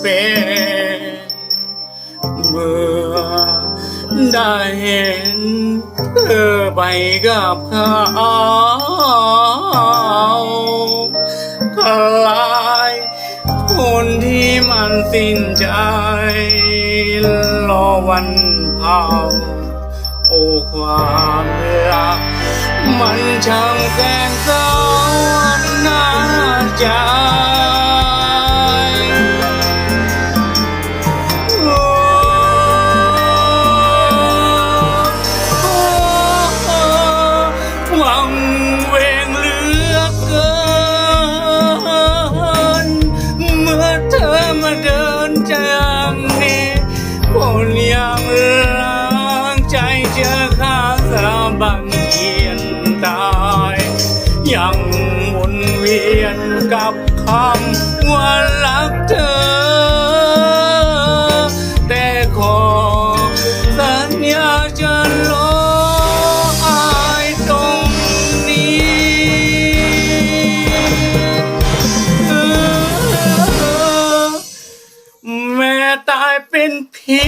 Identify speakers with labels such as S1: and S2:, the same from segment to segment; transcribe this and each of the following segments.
S1: เป็นเมื่อได้เห็นเธอไปกับเขาคลายคนที่มันสิ้นใจ รอวันเผาโอ้ความรักมันช่างแสนสอนน่าใจาบังเขียนตายยังวนเวียนกับคำว่ารักเธอ แต่ขอสัญญาจะรออายตรงนี้แม่ตายเป็นผี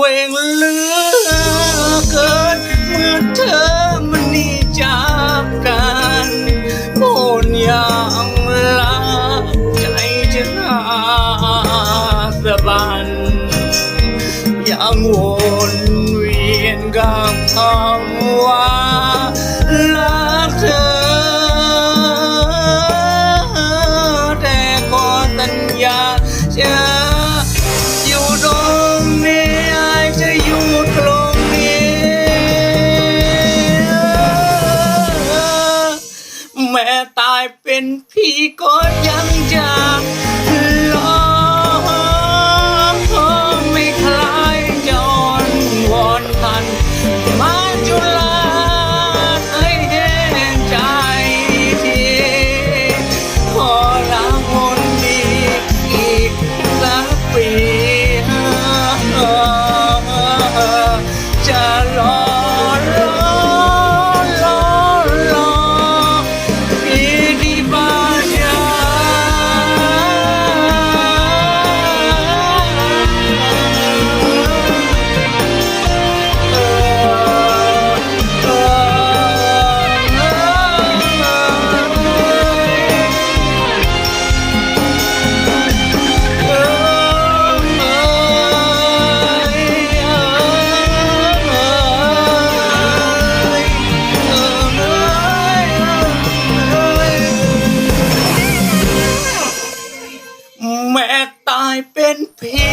S1: วงเลือเกิน เมื่อเธอมันนี่จากกันโอนยังลักใจจะหาสะบันยังวนเวียนกับคำว่ารักเธอแต่ขอสัญญาจะ แม่ตายเป็นพี่ก็ยังจะร and pin.